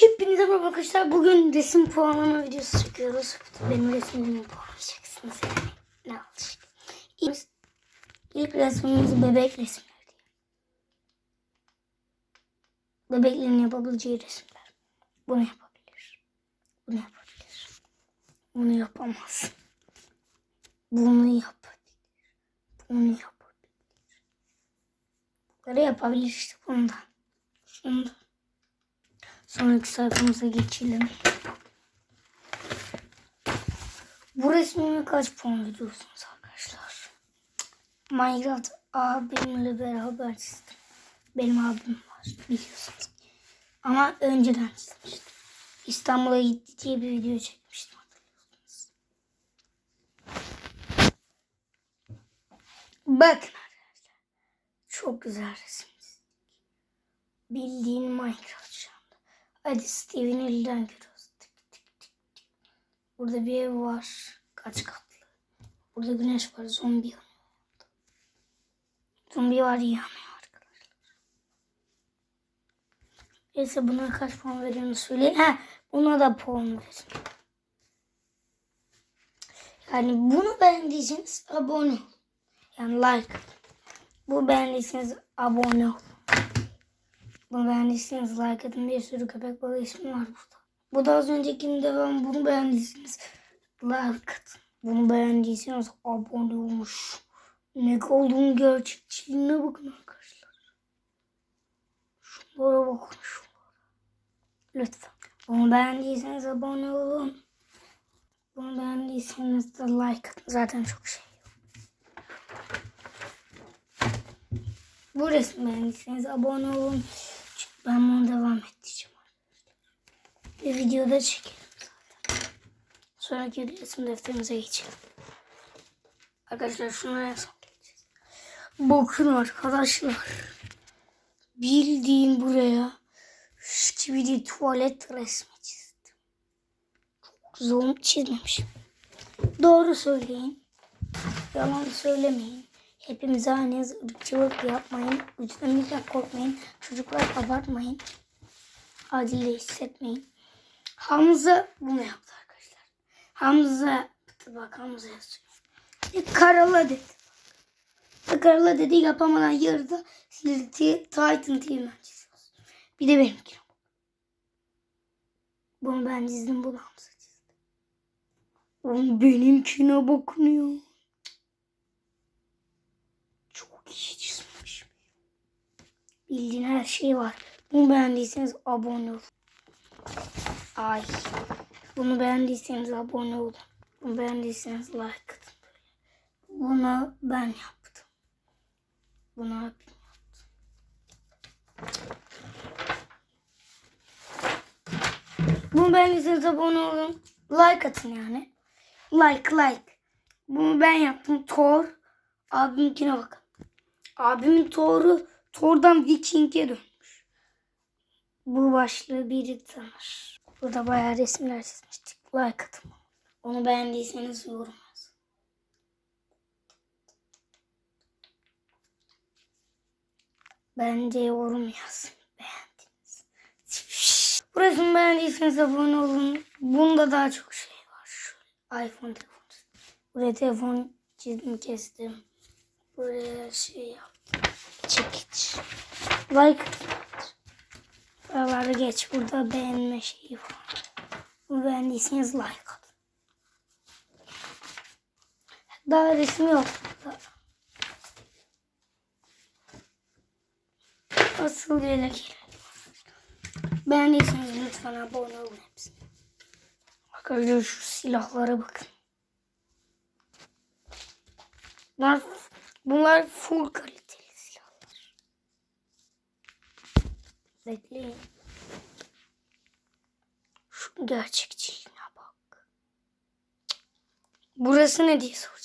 Hepinize merhaba arkadaşlar. Bugün resim puanlama videosu çekiyoruz. Benim resmimi puanlayacaksınız yani. Ne alacak? İlk, ilk resmimiz bebek resimleri diye. Bebeklerin yapabileceği resimler. Bunu yapabilir. Bunu yapabilir. Bunu yapamaz. Bunu yapabilir. Bunu yapabilir. Bunları yapabilir işte bundan. Şundan. Sonraki sayfamıza geçelim. Bu resmime kaç puan veriyorsunuz arkadaşlar? Minecraft abimle beraber çizdim. Benim abim var biliyorsunuz. Ama önceden çizmiştim. İstanbul'a gitti diye bir video çekmiştim hatırlıyorsunuz. Bakın arkadaşlar. Çok güzel resim. Bildiğin Minecraft. Hadi Steve'in elinden görüyoruz. Tık tık tık tık. Burada bir ev var. Kaç katlı. Burada güneş var. Zombi yanıyor. Zombi var yanıyor arkadaşlar. Neyse buna kaç puan veriyorunu söyleyin. Ha, buna da puan verin. Yani bunu beğendiyseniz abone. Yani like. Bu beğendiyseniz abone olun. Bunu beğendiyseniz like atın. Bir sürü köpek balığı ismi var burada. Bu da az öncekinin devamı. Bunu beğendiyseniz like atın. Bunu beğendiyseniz abone olmuş. Ne olduğunu gerçekçiliğine bakın arkadaşlar. Şunlara bakın şunlara. Lütfen. Bunu beğendiyseniz abone olun. Bunu beğendiyseniz de like atın. Zaten çok şey. Bu resmi beğendiyseniz abone olun. Ben bunu devam edeceğim. Bir videoda çekelim zaten. Sonraki resim defterimize geçelim. Arkadaşlar şuna en son geleceğiz. Bakın arkadaşlar. Bildiğin buraya şikibidi tuvalet resmi çizdim. Çok zor çizmemişim. Doğru söyleyin. Yalan söylemeyin. Hepimiz aynıyız. Irkçılık yapmayın. Üstlemekten korkmayın. Çocuklar abartmayın. Adil hissetmeyin. Hamza bunu yaptı arkadaşlar. Hamza bak Hamza yazıyor. Bir karala dedi. Bir karala dedi yapamadan yarıda sildi. Titan çiziyoruz. Bir de benimki. Bunu ben çizdim. Bunu Hamza çizdi. Oğlum benimkine bakın ya. Çizmiş. Bildiğin her şey var. Bunu beğendiyseniz abone olun. Ay. Bunu beğendiyseniz abone olun. Bunu beğendiyseniz like atın. Bunu ben yaptım. Bunu abim yaptı. Bunu beğendiyseniz abone olun. Like atın yani. Like like. Bunu ben yaptım. Thor. Abiminkine bakın. Abimin Thor'u Thor'dan Viking'e dönmüş. Bu başlığı biri tanır. Burada bayağı resimler çizmiştik. Like atın. Onu beğendiyseniz yorum. Bence yorum yazın. Beğendiniz. Bu resmi beğendiyseniz abone olun. Bunda daha çok şey var. Şu iPhone telefonu. Buraya telefon çizdim kestim. Buraya şey yaptım. Çekiç. Like. Buraları geç. Burada beğenme şeyi var. Bu beğendiyseniz like atın. Daha resmi yok. Asıl gelelim. Beğendiyseniz lütfen abone olun hepsine. Arkadaşlar şu silahlara bakın. Bunlar, bunlar full kaliteli silahlar. Bekleyin. Şu gerçekçiliğine bak. Burası ne diye soracağım.